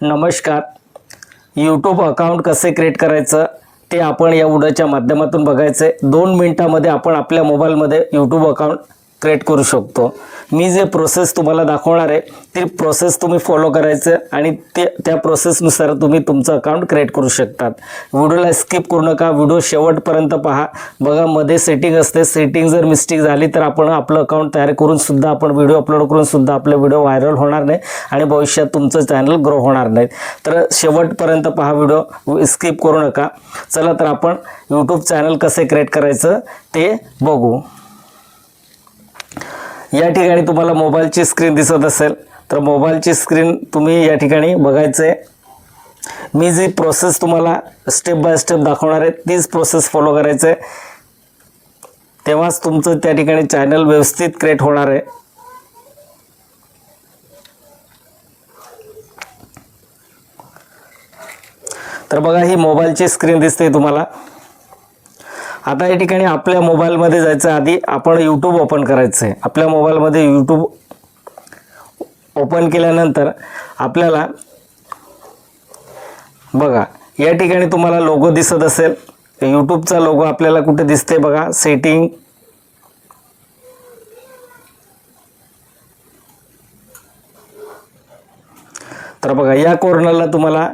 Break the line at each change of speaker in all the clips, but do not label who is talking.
नमस्कार. YouTube account कसे create करायचं ते आपण या उडाच्या माध्यमातून बघायचं आहे दोन मिनटामध्ये आपण आपल्या मोबाईलमध्ये यूट्यूब अकाउंट क्रिएट करू शकतो. मी जे प्रोसेस तुम्हाला दाखवणार आहे ती प्रोसेस तुम्ही फॉलो करायचं आणि ते त्या प्रोसेसनुसार तुम्ही तुमचं अकाउंट क्रिएट करू शकतात. व्हिडिओला स्किप करू नका व्हिडिओ शेवटपर्यंत पहा. बघा मध्ये सेटिंग असते. सेटिंग जर मिस्टेक झाली तर आपण आपलं अकाउंट तयार करून सुद्धा आपण व्हिडिओ अपलोड करून सुद्धा आपले व्हिडिओ व्हायरल होणार नाही आणि भविष्यात तुमचं चॅनल ग्रो होणार नाही. तर शेवटपर्यंत पहा व्हिडिओ स्किप करू नका. चला तर आपण यूट्यूब चॅनल कसे क्रिएट करायचं ते बघू. या ठिकाणी तुम्हाला मोबाईलची स्क्रीन दिसत असेल तर मोबाईलची स्क्रीन तुम्ही या ठिकाणी बघायचं आहे मी जी प्रोसेस तुम्हाला स्टेप बाय स्टेप दाखवणार आहे तीच प्रोसेस फॉलो करायचं आहे तेव्हाच तुमचं त्या ठिकाणी चॅनल व्यवस्थित क्रिएट होणार आहे. तर बघा ही मोबाईलची स्क्रीन दिसते तुम्हाला. आता या ठिकाणी आपल्या मोबाईलमध्ये जायचं आधी आपण यूट्यूब ओपन करायचं आहे. आपल्या मोबाईलमध्ये यूट्यूब ओपन केल्यानंतर आपल्याला बघा या ठिकाणी तुम्हाला लोगो दिसत असेल. यूट्यूबचा लोगो आपल्याला कुठे दिसते बघा सेटिंग तर बघा या कॉर्नरला तुम्हाला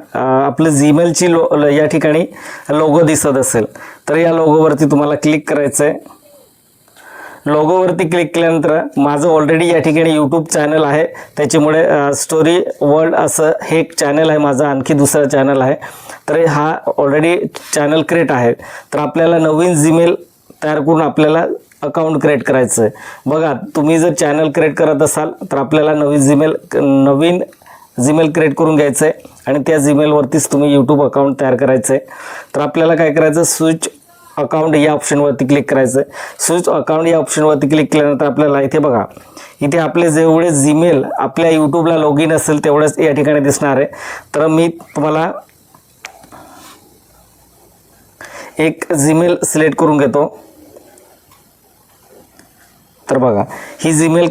आपलं जीमेलची लो ल- या ठिकाणी लोगो दिसत असेल तर या लोगोवरती तुम्हाला क्लिक करायचं आहे लोगोवरती क्लिक केल्यानंतर माझं ऑलरेडी या ठिकाणी यूट्यूब चॅनल आहे. त्याच्यामुळे स्टोरी वर्ल्ड असं हे एक चॅनल आहे माझं आणखी दुसरं चॅनल आहे. तर हा ऑलरेडी चॅनल क्रिएट आहे. तर आपल्याला नवीन जीमेल तयार करून आपल्याला अकाउंट क्रिएट करायचं आहे बघा तुम्ही जर चॅनल क्रिएट करत असाल तर आपल्याला नवीन जीमेल नवीन जीमेल क्रिएट करून घ्यायचं आहे आणि त्या जीमेलवरतीच तुम्ही यूट्यूब अकाउंट तयार करायचं आहे तर आपल्याला काय करायचं स्विच अकाउंट या ऑप्शनवरती क्लिक करायचं आहे स्विच अकाउंट या ऑप्शनवरती क्लिक केल्यानंतर आपल्याला इथे बघा इथे आपले जेवढे जीमेल आपल्या यूट्यूबला लॉग इन असेल तेवढंच या ठिकाणी दिसणार आहे. तर मी तुम्हाला एक जीमेल सिलेक्ट करून घेतो. तर बघा ही जीमेल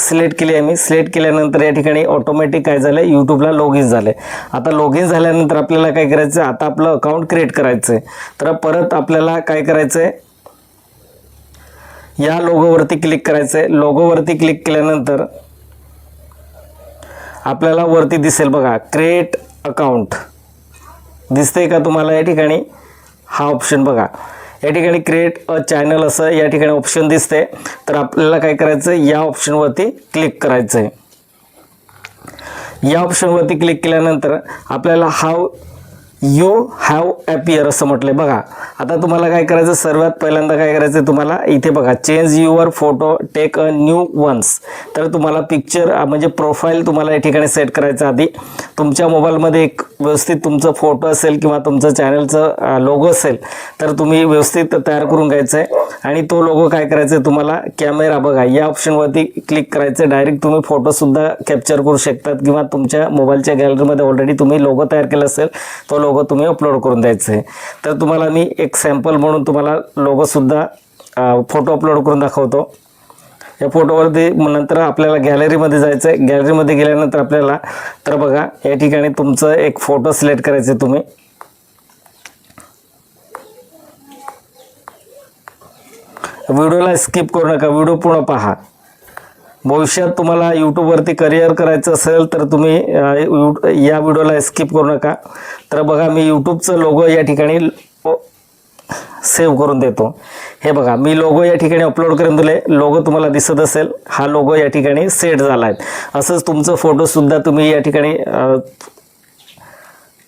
सिलेक्ट केली आहे मी. सिलेक्ट केल्यानंतर या ठिकाणी ऑटोमॅटिक काय झालं यूट्यूबला लॉग इन झालं आता लॉग इन झाल्यानंतर आपल्याला काय करायचं आता आपलं अकाउंट क्रिएट करायचं आहे तर परत आपल्याला काय करायचं आहे या लोगोवरती क्लिक करायचं आहे लोगोवरती क्लिक केल्यानंतर आपल्याला वरती दिसेल बघा क्रिएट अकाउंट दिसतंय का तुम्हाला या ठिकाणी? हा ऑप्शन बघा. या ठिकाणी क्रिएट अ चॅनल असं या ठिकाणी ऑप्शन दिसते तर आपल्याला काय करायचं आहे या ऑप्शनवरती क्लिक करायचं आहे या ऑप्शनवरती क्लिक केल्यानंतर आपल्याला हाव यू हॅव ॲपियर असं म्हटलं बघा आता तुम्हाला काय करायचं? सर्वात पहिल्यांदा काय करायचं तुम्हाला? इथे बघा change your photo take a new ones तर तुम्हाला पिक्चर म्हणजे प्रोफाईल तुम्हाला या ठिकाणी सेट करायचं आधी. तुमच्या मोबाईलमध्ये एक व्यवस्थित तुमचं फोटो असेल किंवा तुमचं चॅनलचं लोगो असेल तर तुम्ही व्यवस्थित तयार करून घ्यायचं आहे आणि तो लोगो काय करायचं आहे तुम्हाला? कॅमेरा बघा या ऑप्शनवरती क्लिक करायचं. डायरेक्ट तुम्ही फोटोसुद्धा कॅप्चर करू शकतात किंवा तुमच्या मोबाईलच्या गॅलरीमध्ये ऑलरेडी तुम्ही लोगो तयार केला असेल तो लोगो तुम्ही अपलोड करून द्यायचं. आहे तर तुम्हाला मी एक सॅम्पल म्हणून तुम्हाला लोगोसुद्धा फोटो अपलोड करून दाखवतो. या फोटोवरती नंतर आपल्याला गॅलरीमध्ये जायचं आहे गॅलरीमध्ये गेल्यानंतर आपल्याला तर बघा या ठिकाणी तुमचं एक फोटो सिलेक्ट करायचे तुम्ही. व्हिडिओला स्किप करू नका. व्हिडिओ पूर्ण पहा. भविष्यात तुम्हाला यूट्यूबवरती करिअर करायचं असेल तर तुम्ही यू- या व्हिडिओला स्किप करू नका. तर बघा मी यूट्यूबचं लोगो या ठिकाणी सेव्ह करून देतो. हे बघा मी लोगो या ठिकाणी अपलोड करून दिले लोगो तुम्हाला दिसत असेल हा लोगो या ठिकाणी सेट झाला आहे असंच तुमचं फोटोसुद्धा तुम्ही या ठिकाणी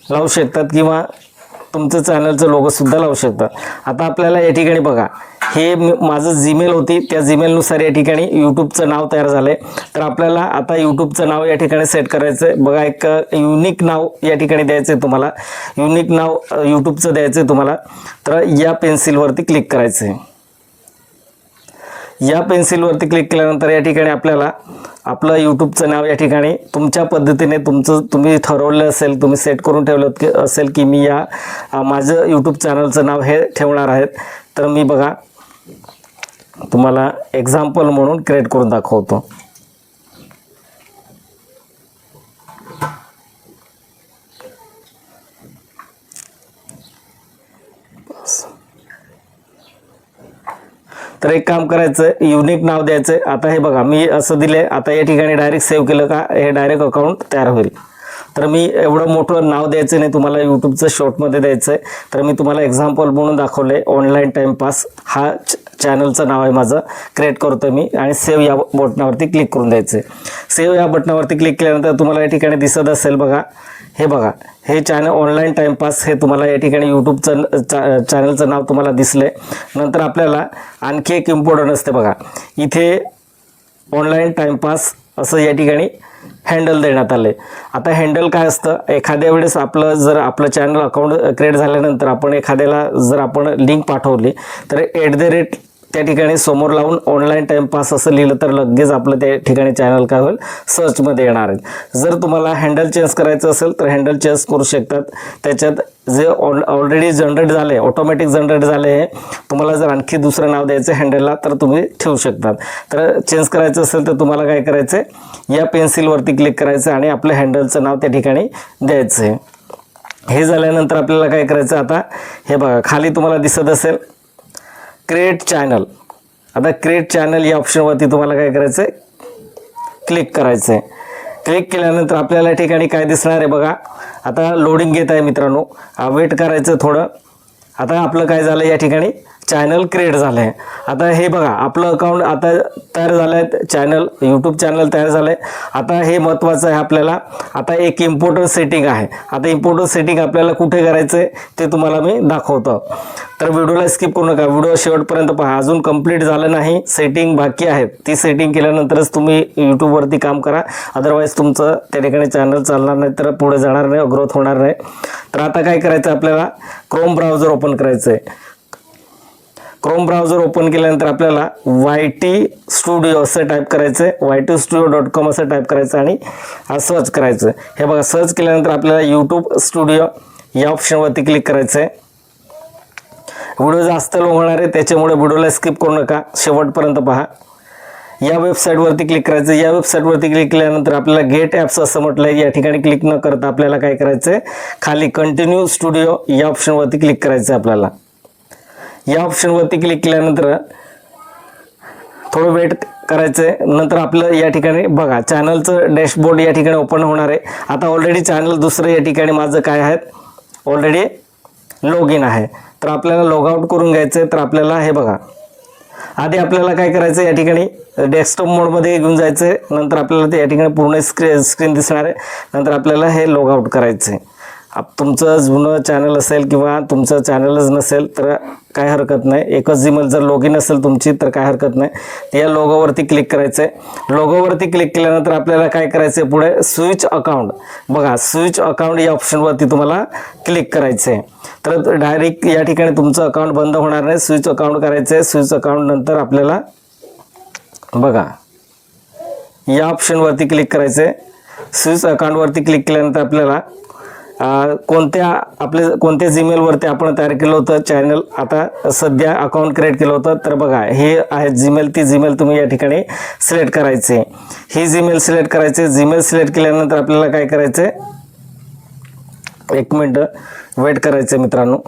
लावू शकतात किंवा तुमचं चॅनलचं लोगोसुद्धा लावू शकता. आता आपल्याला या ठिकाणी बघा हे माझं जीमेल होती त्या जीमेलनुसार या ठिकाणी यूट्यूबचं नाव तयार झालं आहे तर आपल्याला आता यूट्यूबचं नाव या ठिकाणी सेट करायचं आहे बघा एक युनिक नाव या ठिकाणी द्यायचं आहे तुम्हाला. युनिक नाव यूट्यूबचं द्यायचं आहे तुम्हाला. तर या पेन्सिलवरती क्लिक करायचं आहे या पेन्सिलवरती क्लिक केल्यानंतर या ठिकाणी आपल्याला आपलं यूट्यूबचं नाव या ठिकाणी तुमच्या पद्धतीने तुमचं तुम्ही ठरवलं असेल तुम्ही सेट करून ठेवलं की असेल की मी या माझं यूट्यूब चॅनलचं नाव हे ठेवणार आहेत. तर मी बघा तुम्हाला एक्झाम्पल म्हणून क्रिएट करून दाखवतो. तर एक काम करायचं युनिक नाव द्यायचं. आता हे बघा मी असं दिले आता या ठिकाणी डायरेक्ट सेव्ह केलं का हे डायरेक्ट अकाउंट तयार होईल. तर मी एवढं मोठं नाव द्यायचं नाही तुम्हाला यूट्यूबचं शॉर्टमध्ये द्यायचं आहे तर मी तुम्हाला एक्झाम्पल म्हणून दाखवले ऑनलाईन टाईमपास हा च- चॅनलचं नाव आहे माझं क्रिएट करतो मी आणि सेव्ह या बटनावरती क्लिक करून द्यायचं आहे सेव्ह या बटनावरती क्लिक केल्यानंतर तुम्हाला या ठिकाणी दिसत असेल बघा हे बघा हे चॅनल ऑनलाईन टाईमपास हे तुम्हाला या ठिकाणी यूट्यूबचं चा चॅनलचं नाव तुम्हाला दिसलं आहे नंतर आपल्याला आणखी एक इम्पॉर्टंट असते बघा. इथे ऑनलाईन टाईमपास असं या ठिकाणी हँडल देण्यात आले आता हँडल काय असतं? एखाद्या वेळेस आपलं जर आपलं चॅनल अकाउंट क्रिएट झाल्यानंतर आपण एखाद्याला जर आपण लिंक पाठवली तर एट द रेट त्या ठिकाणी समोर लावून ऑनलाईन टाईमपास असं लिहिलं तर लगेच आपलं त्या ठिकाणी चॅनल काय होईल? सर्चमध्ये येणार आहे. जर तुम्हाला हँडल चेंज करायचं असेल तर हँडल चेंज करू शकतात. त्याच्यात जे ऑल ऑलरेडी जनरेट झाले ऑटोमॅटिक जनरेट झाले आहे तुम्हाला जर आणखी दुसरं नाव द्यायचं हँडलला तर तुम्ही ठेवू शकतात. तर चेंज करायचं असेल तर तुम्हाला काय करायचं आहे या पेन्सिलवरती क्लिक करायचं आणि आपलं हँडलचं नाव त्या ठिकाणी द्यायचं आहे हे झाल्यानंतर आपल्याला काय करायचं आता? हे बघा खाली तुम्हाला दिसत असेल. क्रिएट चॅनल आता क्रिएट चॅनल या ऑप्शनवरती तुम्हाला काय करायचं आहे क्लिक करायचं आहे क्लिक केल्यानंतर आपल्याला या ठिकाणी काय दिसणार आहे बघा. आता लोडिंग घेत आहे मित्रांनो. वेट करायचं थोडं. आता आपलं काय झालं या ठिकाणी? चॅनल क्रिएट झालं आहे आता हे बघा आपलं अकाउंट आता तयार झालं आहे चॅनल यूट्यूब चॅनल तयार झालं आहे आता हे महत्त्वाचं आहे आपल्याला. आता एक इम्पॉर्टंट सेटिंग आहे. आता इम्पॉर्टंट सेटिंग आपल्याला कुठे करायचं आहे ते तुम्हाला मी दाखवतो. तर व्हिडिओला स्किप करू नका. व्हिडिओ शेवटपर्यंत पहा. अजून कंप्लीट झालं नाही. सेटिंग बाकी आहे. ती सेटिंग केल्यानंतरच तुम्ही यूट्यूबवरती काम करा. अदरवाईज तुमचं त्या ठिकाणी चॅनल चालणार नाही तर पुढे जाणार नाही ग्रोथ होणार नाही. तर आता काय करायचं आपल्याला? क्रोम ब्राउझर ओपन करायचं आहे क्रोम ब्राउझर ओपन केल्यानंतर आपल्याला वाय टी स्टुडिओ असं टाईप करायचं आहे Y T studio dot com असं टाईप करायचं आणि सर्च करायचं. हे बघा सर्च केल्यानंतर आपल्याला यूट्यूब स्टुडिओ या ऑप्शनवरती क्लिक करायचं आहे व्हिडिओ जास्त लोक होणार आहे त्याच्यामुळे व्हिडिओला स्किप करू नका. शेवटपर्यंत पहा. या वेबसाईटवरती क्लिक करायचं या वेबसाईटवरती क्लिक केल्यानंतर आपल्याला गेट ॲप्स असं म्हटलं आहे या ठिकाणी क्लिक न करता आपल्याला काय करायचं आहे खाली कंटिन्यू स्टुडिओ या ऑप्शनवरती क्लिक करायचं आहे आपल्याला. या ऑप्शनवरती क्लिक केल्यानंतर थोडं वेट करायचं आहे नंतर आपलं या ठिकाणी बघा चॅनलचं डॅशबोर्ड या ठिकाणी ओपन होणार आहे. आता ऑलरेडी चॅनल दुसरं या ठिकाणी माझं काय आहे? ऑलरेडी लॉग इन आहे. तर आपल्याला लॉग आउट करून घ्यायचं आहे तर आपल्याला हे बघा. आधी आपल्याला काय करायचं आहे या ठिकाणी डेस्कटॉप मोडमध्ये घेऊन जायचं आहे नंतर आपल्याला ते या ठिकाणी पूर्ण स्क्रीन स्क्रीन दिसणार आहे. नंतर आपल्याला हे लॉग आउट करायचं आहे आप तुमचं जुनं चॅनल असेल किंवा तुमचं चॅनलच नसेल तर काय हरकत नाही. एकच जीमेल जर लॉग इन असेल तुमची तर काय हरकत नाही. या लोगोवरती क्लिक करायचं आहे लोगोवरती क्लिक केल्यानंतर आपल्याला काय करायचं आहे पुढे? स्विच अकाउंट बघा स्विच अकाउंट या ऑप्शनवरती तुम्हाला क्लिक करायचं आहे तर डायरेक्ट या ठिकाणी तुमचं अकाउंट बंद होणार नाही. स्विच अकाउंट करायचं आहे स्विच अकाउंट नंतर आपल्याला बघा या ऑप्शनवरती क्लिक करायचं आहे स्विच अकाउंटवरती क्लिक केल्यानंतर आपल्याला कोणत्या आपले कोणत्या जीमेलवरती आपण तयार केलं होतं? चॅनल आता सध्या अकाउंट क्रिएट केलं होतं. तर बघा हे आहे जीमेल ती जीमेल तुम्ही या ठिकाणी सिलेक्ट करायचे. ही जीमेल सिलेक्ट करायचे. जीमेल सिलेक्ट केल्यानंतर आपल्याला काय करायचं एक मिनटं वेट करायचं आहे मित्रांनो.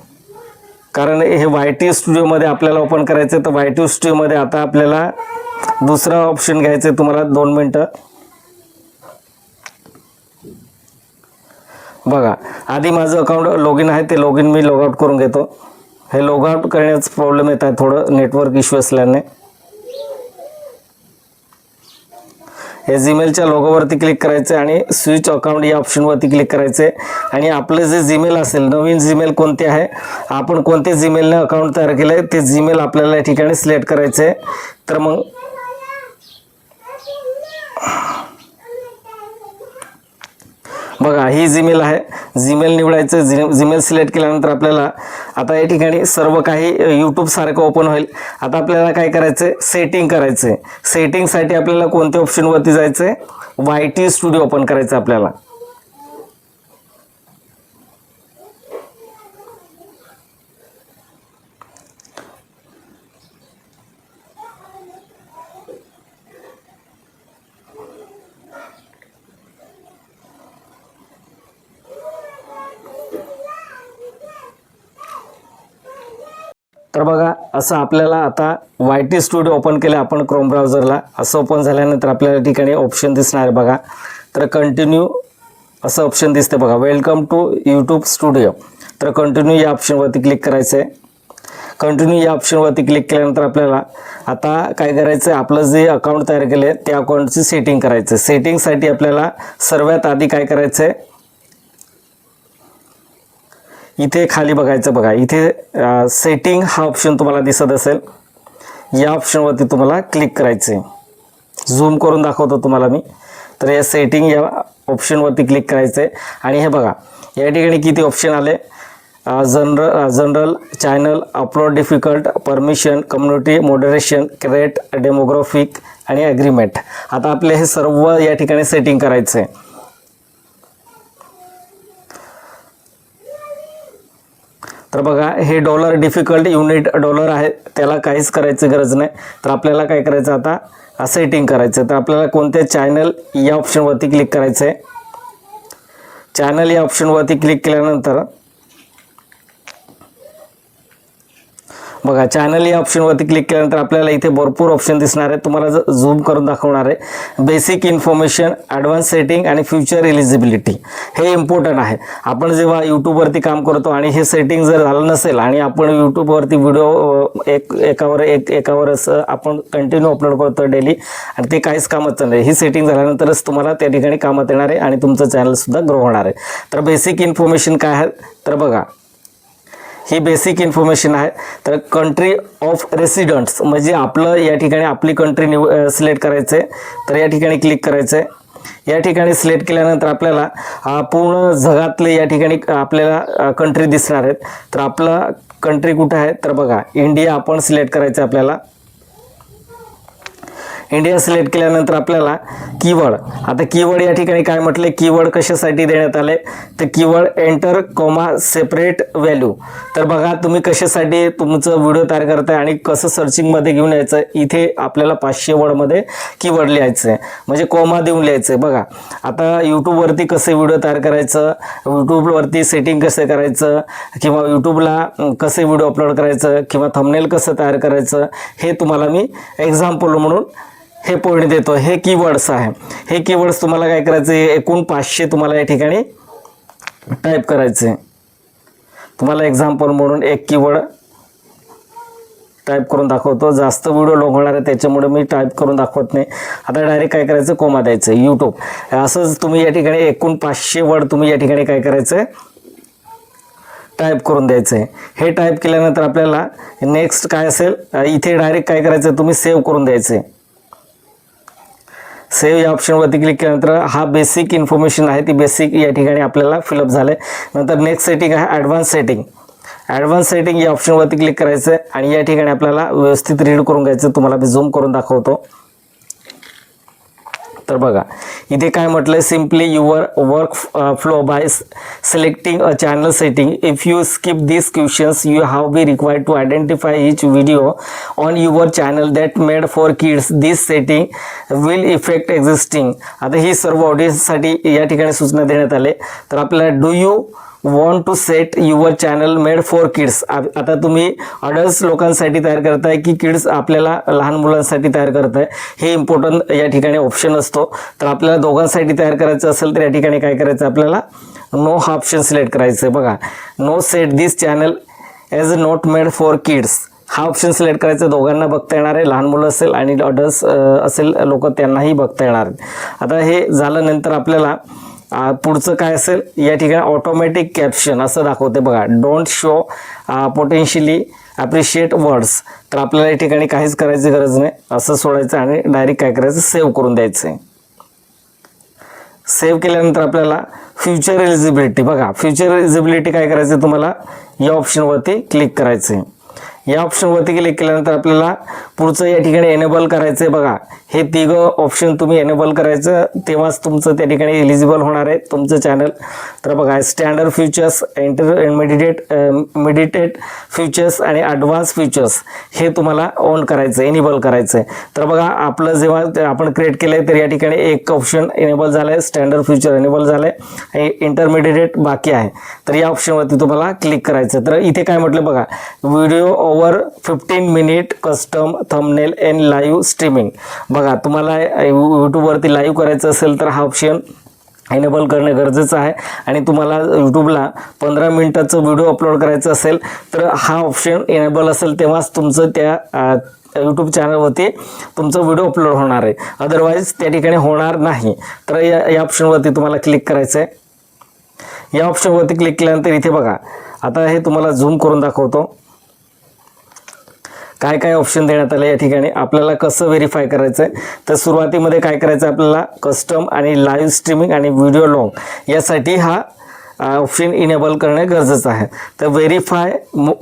कारण हे वाय टी स्टुडिओमध्ये आपल्याला ओपन करायचं तर वाय टी स्टुडिओमध्ये आता आपल्याला दुसरा ऑप्शन घ्यायचं आहे तुम्हाला दोन मिनटं. बघा आधी माझं अकाउंट लॉग इन आहे ते लॉग इन मी लॉग आउट करून घेतो. हे लॉग आउट करण्याचं प्रॉब्लेम येत आहे थोडं नेटवर्क इश्यू असल्याने. हे जीमेलच्या लोगोवरती क्लिक करायचं आणि स्विच अकाउंट या ऑप्शनवरती क्लिक करायचे. आणि आपलं जे जीमेल असेल नवीन जीमेल कोणते आहे आपण कोणते जीमेलने अकाउंट तयार केलं आहे ते जीमेल आपल्याला या ठिकाणी सिलेक्ट करायचे. तर मग बघा ही जीमेल आहे. जीमेल निवडायचं जी जीमेल सिलेक्ट केल्यानंतर आपल्याला आता या ठिकाणी सर्व काही यूट्यूबसारखं ओपन होईल. आता आपल्याला काय करायचं आहे सेटिंग करायचं आहे सेटिंगसाठी आपल्याला कोणत्या ऑप्शनवरती जायचं आहे वाय टी स्टुडिओ ओपन करायचं आपल्याला. तर बघा असं आपल्याला आता वाय टी स्टुडिओ ओपन केलं आपण क्रोम ब्राउझरला असं ओपन झाल्यानंतर आपल्याला ठिकाणी ऑप्शन दिसणार आहे बघा. तर कंटिन्यू असं ऑप्शन दिसते बघा. वेलकम टू यूट्यूब स्टुडिओ तर कंटिन्यू या ऑप्शनवरती क्लिक करायचं आहे कंटिन्यू या ऑप्शनवरती क्लिक केल्यानंतर आपल्याला आता काय करायचं आहे आपलं जे अकाउंट तयार केलं आहे त्या अकाउंटची सेटिंग करायचं आहे सेटिंगसाठी आपल्याला सर्वात आधी काय करायचं आहे इथे खाली बघायचं बघा. इथे सेटिंग हा ऑप्शन तुम्हाला दिसत असेल. या ऑप्शनवरती तुम्हाला क्लिक करायचं आहे झूम करून दाखवतो तुम्हाला मी. तर या सेटिंग या ऑप्शनवरती क्लिक करायचं आहे आणि हे बघा या ठिकाणी किती ऑप्शन आले? General general channel upload difficult permission community moderation create demographic आणि ॲग्रीमेंट आता आपले हे सर्व या ठिकाणी सेटिंग करायचं आहे तर बघा हे डॉलर डिफिकल्ट युनिट डॉलर आहे. त्याला काहीच करायची गरज नाही. तर आपल्याला काय करायचं आता? सेटिंग करायचं तर आपल्याला कोणत्या चॅनल या ऑप्शनवरती क्लिक करायचं आहे चॅनल या ऑप्शनवरती क्लिक केल्यानंतर बघा चॅनल या ऑप्शनवरती क्लिक केल्यानंतर आपल्याला इथे भरपूर ऑप्शन दिसणार आहे तुम्हाला जर झूम करून दाखवणार आहे. बेसिक इन्फॉर्मेशन ॲडव्हान्स सेटिंग आणि फ्युचर एलिजिबिलिटी हे इम्पॉर्टंट आहे. आपण जेव्हा यूट्यूबवरती काम करतो आणि हे सेटिंग जर झालं नसेल आणि आपण यूट्यूबवरती व्हिडिओ एक एकावर एक एकावर असं आपण कंटिन्यू अपलोड करतो डेली आणि ते काहीच कामच नाही. ही सेटिंग झाल्यानंतरच तुम्हाला त्या ठिकाणी कामात येणार आहे आणि तुमचं चॅनलसुद्धा ग्रो होणार आहे. तर बेसिक इन्फॉर्मेशन काय आहे? तर बघा ही बेसिक इन्फॉर्मेशन आहे. तर कंट्री ऑफ रेसिडंट्स म्हणजे आपलं या ठिकाणी आपली कंट्री निव सिलेक्ट करायचं आहे तर या ठिकाणी क्लिक करायचं आहे या ठिकाणी सिलेक्ट केल्यानंतर आपल्याला पूर्ण जगातले या ठिकाणी आपल्याला कंट्री दिसणार आहेत. तर आपलं कंट्री कुठं आहे? तर बघा इंडिया आपण सिलेक्ट करायचं आहे आपल्याला. इंडिया सिलेक्ट केल्यानंतर आपल्याला कीवर्ड आता कीवर्ड या ठिकाणी काय म्हटले कीवर्ड कशासाठी देण्यात आले तर keyword enter comma separate value तर बघा तुम्ही कशासाठी तुमचं व्हिडिओ तयार करताय आणि कसं सर्चिंगमध्ये घेऊन यायचं इथे आपल्याला पाचशे वर्डमध्ये कीवर्ड लिहायचं आहे म्हणजे कोमा देऊन लिहायचं आहे बघा आता यूट्यूबवरती कसे व्हिडिओ तयार करायचं? यूट्यूबवरती सेटिंग कसं करायचं? किंवा यूट्यूबला कसे व्हिडिओ अपलोड करायचं? किंवा थंबनेल कसं तयार करायचं? हे तुम्हाला मी एक्झाम्पल म्हणून हे पॉईंट देतो हे कीवर्ड्स आहे. हे कीवर्ड्स तुम्हाला काय करायचं आहे एकूण पाचशे तुम्हाला या ठिकाणी टाईप करायचे तुम्हाला एक्झाम्पल म्हणून एक कीवर्ड टाईप करून दाखवतो. जास्त व्हिडिओ लॉंग होणार आहे त्याच्यामुळे मी टाईप करून दाखवत नाही. आता डायरेक्ट काय करायचं? कोमा द्यायचं. यूट्यूब असंच तुम्ही या ठिकाणी एकूण पाचशे वर्ड तुम्ही या ठिकाणी काय करायचं टाईप करून द्यायचं आहे हे टाईप केल्यानंतर आपल्याला नेक्स्ट काय असेल? इथे डायरेक्ट काय करायचं तुम्ही सेव्ह करून द्यायचं आहे सेव्ह या ऑप्शनवरती क्लिक केल्यानंतर हा बेसिक इन्फॉर्मेशन आहे ती बेसिक या ठिकाणी आपल्याला फिलअप झालं आहे नंतर नेक्स्ट सेटिंग आहे ॲडव्हान्स सेटिंग ॲडव्हान्स सेटिंग या ऑप्शनवरती क्लिक करायचं आहे आणि या ठिकाणी आपल्याला व्यवस्थित रीड करून घ्यायचं तुम्हाला मी झूम करून दाखवतो. तर बघा इथे काय म्हटलंय? Simply your workflow by selecting a channel setting if you skip this questions you have be required to identify each video on your channel that made for kids this setting will effect existing आता ही सर्व ऑडियन्ससाठी या ठिकाणी सूचना देण्यात आले. तर आपल्याला do you want to set your channel made for kids आता तुम्ही अडल्ट लोकांसाठी तयार करताय की किड्स आपल्याला लहान मुलांसाठी तयार करताय हे इम्पॉर्टंट या ठिकाणी ऑप्शन असतो. तर आपल्याला दोघांसाठी तयार करायचं असेल तर या ठिकाणी काय करायचं? आपल्याला नो हा ऑप्शन सिलेक्ट करायचं आहे बघा no set this channel as a not made for kids हा ऑप्शन सिलेक्ट करायचा दोघांना बघता येणार आहे. लहान मुलं असेल आणि अडल्ट असेल लोक त्यांनाही बघता येणार आहेत. आता हे झाल्यानंतर आपल्याला पुढचं काय असेल? या ठिकाणी ऑटोमॅटिक कॅप्शन असं दाखवते बघा. Don't show potentially appreciate words तर आपल्याला या ठिकाणी काहीच करायची गरज नाही. असं सोडायचं आणि डायरेक्ट काय करायचं? सेव्ह करून द्यायचं आहे. सेव्ह केल्यानंतर आपल्याला फ्युचर एलिजिबिलिटी बघा. फ्युचर एलिजिबिलिटी काय करायचं तुम्हाला? या ऑप्शनवरती क्लिक करायचं आहे या ऑप्शनवरती क्लिक केल्यानंतर आपल्याला पुढचं या ठिकाणी एनेबल करायचं आहे बघा. हे तिघं ऑप्शन तुम्ही एनेबल करायचं तेव्हाच तुमचं त्या ठिकाणी एलिजिबल होणार आहे तुमचं चॅनल तर बघा standard futures intermediate meditate futures आणि ॲडव्हान्स फ्युचर्स हे तुम्हाला ऑन करायचं आहे एनेबल करायचं आहे. तर बघा आपलं जेव्हा आपण क्रिएट केलं आहे तर या ठिकाणी एक ऑप्शन एनेबल झालं आहे स्टँडर्ड फ्युचर एनेबल झालं आहे इंटरमिडिएट बाकी आहे. तर या ऑप्शनवरती तुम्हाला क्लिक करायचं तर इथे काय म्हटलं बघा video over fifteen minute custom thumbnail and live streaming बघा तुम्हाला यूट्यूबवरती लाईव्ह करायचं असेल तर हा ऑप्शन एनेबल करणे गरजेचं आहे. आणि तुम्हाला यूट्यूबला पंधरा मिनटाचं व्हिडिओ अपलोड करायचं असेल तर हा ऑप्शन एनेबल असेल तेव्हाच तुमचं त्या यूट्यूब चॅनलवरती तुमचं व्हिडिओ अपलोड होणार आहे. अदरवाईज त्या ठिकाणी होणार नाही. तर या या ऑप्शनवरती तुम्हाला क्लिक करायचं आहे. या ऑप्शनवरती क्लिक केल्यानंतर इथे बघा आता हे तुम्हाला झूम करून दाखवतो. काय काय ऑप्शन देण्यात आलं या ठिकाणी? आपल्याला कसं व्हेरीफाय करायचं आहे तर सुरुवातीमध्ये काय करायचं आहे आपल्याला? कस्टम आणि लाईव्ह स्ट्रीमिंग आणि व्हिडिओ लॉग यासाठी हा ऑप्शन इनेबल करणे गरजेचं आहे. तर व्हेरीफाय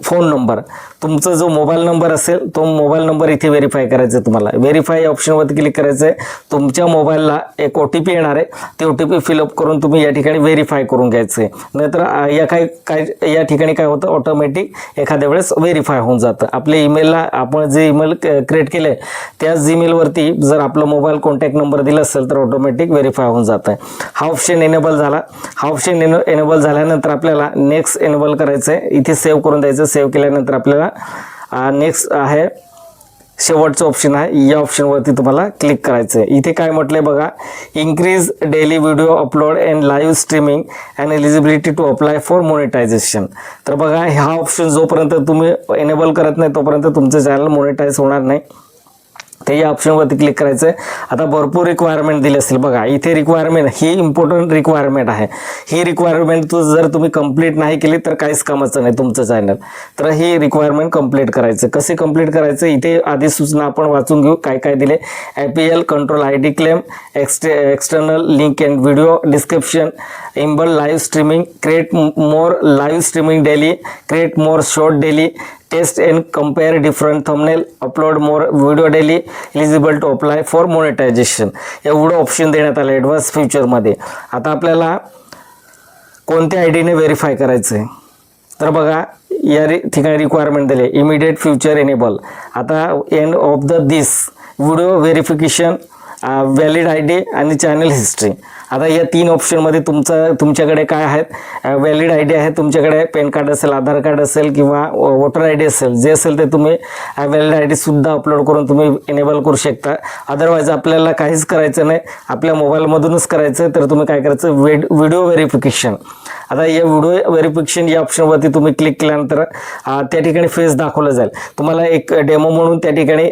फोन नंबर तुमचा जो मोबाईल नंबर असेल तो मोबाईल नंबर इथे व्हेरीफाय करायचा आहे तुम्हाला. व्हेरीफाय या ऑप्शनवरती क्लिक करायचं आहे तुमच्या मोबाईलला एक ओ टी पी येणार आहे. ते ओ टी पी फिलअप करून तुम्ही या ठिकाणी व्हेरीफाय करून घ्यायचं आहे नाहीतर या काय काय या ठिकाणी काय होतं? ऑटोमॅटिक एखाद्या वेळेस व्हेरीफाय होऊन जातं. आपल्या ईमेलला आपण जे ईमेल क्रिएट केलं आहे त्याच ईमेलवरती जर आपलं मोबाईल कॉन्टॅक्ट नंबर दिला असेल तर ऑटोमॅटिक व्हेरीफाय होऊन जातं आहे हा ऑप्शन एनेबल झाला. हा ऑप्शन एने एनेबल झाल्यानंतर आपल्याला नेक्स्ट एनेबल करायचं आहे इथे सेव्ह करून द्यायचं. सेव्ह केल्यानंतर आपल्याला नेक्स्ट आहे शेवटचं ऑप्शन आहे. या ऑप्शनवरती तुम्हाला क्लिक करायचं आहे इथे काय म्हटलंय बघा increase daily video upload and live streaming and eligibility to apply for monetization तर बघा हा ऑप्शन जोपर्यंत तुम्ही एनेबल करत नाही तोपर्यंत तुमचं चॅनल मोनिटाईज होणार नाही. ते या ऑप्शनवरती क्लिक करायचं आहे आता भरपूर रिक्वायरमेंट दिली असतील बघा. इथे रिक्वायरमेंट ही इम्पॉर्टंट रिक्वायरमेंट आहे. ही रिक्वायरमेंट तू जर तुम्ही कंप्लीट नाही केली तर काहीच कामाचं नाही तुमचं चॅनल तर ही रिक्वायरमेंट कंप्लीट करायचं. कसे कंप्लीट करायचं? इथे आधी सूचना आपण वाचून घेऊ. काय काय दिले? P L control I D claim एक्सटे external link and video description embed live streaming create more live streaming daily create more short daily test and compare different thumbnail. Upload more video daily eligible to apply for monetization एवढं option देण्यात आलं advance फ्युचरमध्ये आता आपल्याला कोणत्या I डीने verify करायचं आहे तर बघा या रि ठिकाणी रिक्वायरमेंट दिले इमिडिएट फ्युचर एनेबल आता end of the this video verification valid I D आणि चॅनल हिस्ट्री आता या तीन ऑप्शनमध्ये तुमचं तुमच्याकडे काय आहेत? व्हॅलिड आय डी आहे तुमच्याकडे पॅन कार्ड असेल आधार कार्ड असेल किंवा वोटर आय डी असेल जे असेल ते तुम्ही व्हॅलिड आय डीसुद्धा अपलोड करून तुम्ही एनेबल करू शकता. अदरवाईज आपल्याला काहीच करायचं नाही. आपल्या मोबाईलमधूनच करायचं तर तुम्ही काय करायचं? वेड व्हिडिओ व्हेरिफिकेशन आता या व्हिडिओ व्हेरिफिकेशन या ऑप्शनवरती तुम्ही क्लिक केल्यानंतर त्या ठिकाणी फेस दाखवलं जाईल. तुम्हाला एक डेमो म्हणून त्या ठिकाणी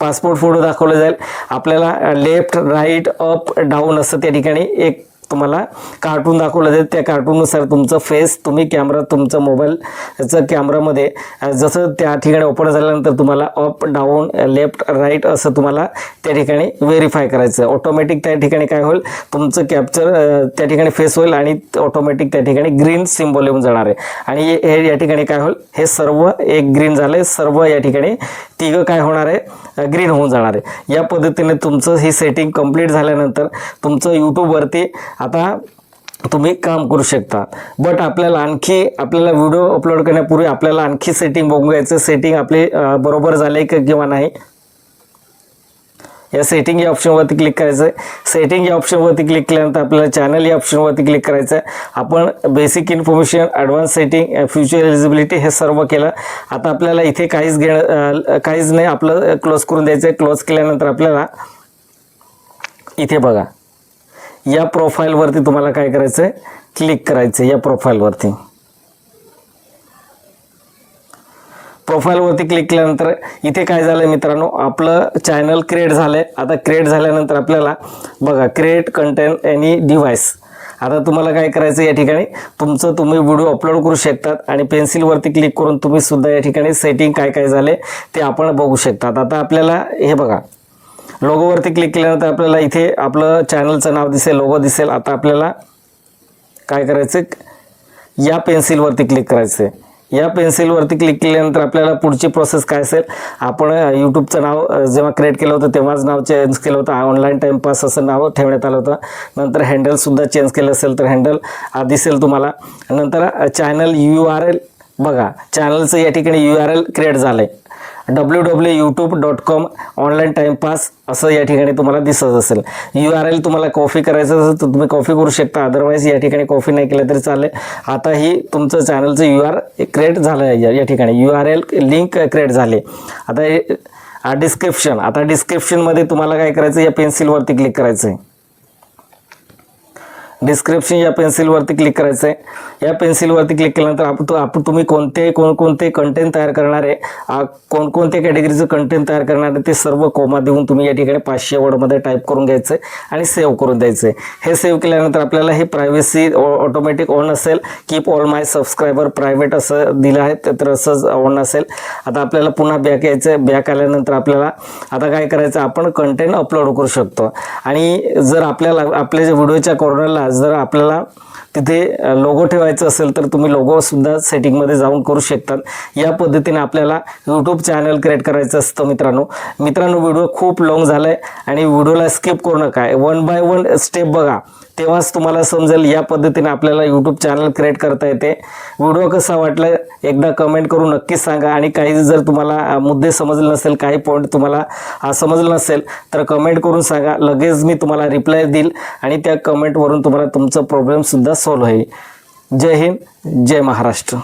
पासपोर्ट फोटो दाखवला जाईल. आपल्याला लेफ्ट राईट अप डाऊन असं त्या ठिकाणी एक तुम्हाला कार्टून दाखवलं जाईल. त्या कार्टूननुसार तुमचं फेस तुम्ही कॅमेरा तुमचं मोबाईलचं कॅमेरामध्ये जसं त्या ठिकाणी ओपन झाल्यानंतर तुम्हाला अप डाऊन लेफ्ट राईट असं तुम्हाला त्या ठिकाणी व्हेरीफाय करायचं. ऑटोमॅटिक त्या ठिकाणी काय होईल? तुमचं कॅप्चर त्या ठिकाणी फेस होईल आणि ऑटोमॅटिक त्या ठिकाणी ग्रीन सिम्बॉल येऊन जाणार आहे. आणि हे- या ठिकाणी काय होईल? हे सर्व एक ग्रीन झालं आहे सर्व या ठिकाणी तिघं काय होणार आहे? ग्रीन होऊन जाणार आहे. या पद्धतीने तुमचं ही सेटिंग कंप्लीट झाल्यानंतर तुमचं यूट्यूबवरती आता तुम्ही काम करू शकता. बट आपल्याला आणखी आपल्याला व्हिडिओ अपलोड करण्यापूर्वी आपल्याला आणखी सेटिंग बघून सेटिंग आपली बरोबर झाले का किंवा नाही? या सेटिंग या ऑप्शनवरती क्लिक करायचं आहे सेटिंग या ऑप्शनवरती क्लिक केल्यानंतर आपल्याला चॅनल या ऑप्शनवरती क्लिक करायचं आहे आपण basic information advance setting future eligibility हे सर्व केलं. आता आपल्याला इथे काहीच घेणं काहीच नाही. आपलं क्लोज करून द्यायचं आहे क्लोज केल्यानंतर आपल्याला इथे बघा. या प्रोफाईलवरती तुम्हाला काय करायचं आहे क्लिक करायचं आहे या प्रोफाईलवरती प्रोफाईलवरती क्लिक केल्यानंतर इथे काय झालं मित्रांनो? आपलं चॅनल क्रिएट झालंय. आता क्रिएट झाल्यानंतर आपल्याला बघा क्रिएट कंटेंट एनी डिव्हाइस आता तुम्हाला काय करायचं या ठिकाणी? तुमचं तुम्ही व्हिडिओ अपलोड करू शकतात आणि पेन्सिलवरती क्लिक करून तुम्ही सुद्धा या ठिकाणी सेटिंग काय काय झाले ते आपण बघू शकतात. आता आपल्याला हे बघा लोगोवरती क्लिक केल्यानंतर आपल्याला इथे आपलं चॅनलचं नाव दिसेल लोगो दिसेल. आता आपल्याला काय करायचं या पेन्सिलवरती क्लिक करायचं आहे या पेन्सिलवरती क्लिक केल्यानंतर आपल्याला पुढची प्रोसेस काय असेल? आपण यूट्यूबचं नाव जेव्हा क्रिएट केलं होतं तेव्हाच नाव चेंज केलं होतं. ऑनलाईन टाईमपास असं नाव ठेवण्यात आलं होतं. नंतर हँडलसुद्धा चेंज केलं असेल तर हँडल दिसेल तुम्हाला. नंतर चॅनल यू आर एल बघा. चॅनलचं या ठिकाणी यू आर एल क्रिएट झालं आहे W W YouTube dot com online timepass असं या ठिकाणी तुम्हाला दिसत असेल. यू आर एल तुम्हाला कॉफी करायचं असेल तर तुम्ही कॉफी करू शकता. अदरवाईज या ठिकाणी कॉफी नाही केलं तरी चालेल. आता ही तुमचं चॅनलचं यू आर क्रिएट झालं आहे या- या ठिकाणी. U R L link create झाले. आता डिस्क्रिप्शन आता डिस्क्रिप्शनमध्ये तुम्हाला काय करायचं या पेन्सिलवरती क्लिक करायचं आहे डिस्क्रिप्शन या पेन्सिलवरती क्लिक करायचं आहे या पेन्सिलवरती क्लिक केल्यानंतर आपण आपण तुम्ही कोणते कोणकोणते कंटेंट तयार करणार आहे. कोणकोणत्या कॅटेगरीचं कंटेंट तयार करणार आहे ते सर्व कोमा देऊन तुम्ही या ठिकाणी पाचशे वर्डमध्ये टाईप करून घ्यायचं आहे आणि सेव्ह करून द्यायचं आहे हे सेव्ह केल्यानंतर आपल्याला हे प्रायव्हसी ऑटोमॅटिक ऑन असेल. Keep all my subscriber private असं दिलं आहे ते तर असंच ऑन असेल. आता आपल्याला पुन्हा बॅक यायचं आहे बॅक आल्यानंतर आपल्याला आता काय करायचं आपण कंटेंट अपलोड करू शकतो. आणि जर आपल्याला आपल्या जे व्हिडिओच्या कॉर्नरला जर आपल्याला तिथे लोगो ठेवायचं असेल तर तुम्ही लोगोसुद्धा सेटिंगमध्ये जाऊन करू शकतात. या पद्धतीने आपल्याला यूट्यूब चॅनल क्रिएट करायचं असतं मित्रांनो. मित्रांनो व्हिडिओ खूप लॉंग झाला आहे आणि व्हिडिओला स्किप करू नका. वन बाय वन स्टेप बघा. तेव्हाच तुम्हाला समजेल या पद्धतीने आपल्याला यूट्यूब चॅनल क्रिएट करता येते. व्हिडिओ कसा वाटला एकदा कमेंट करून नक्कीच सांगा. आणि काही जर तुम्हाला मुद्दे समजले नसेल काही पॉईंट तुम्हाला समजलं नसेल तर कमेंट करून सांगा. लगेच मी तुम्हाला रिप्लाय देईल आणि त्या कमेंटवरून तुम्हाला तुमचं प्रॉब्लेमसुद्धा सॉल्व्ह होईल. जय हिंद जय महाराष्ट्र.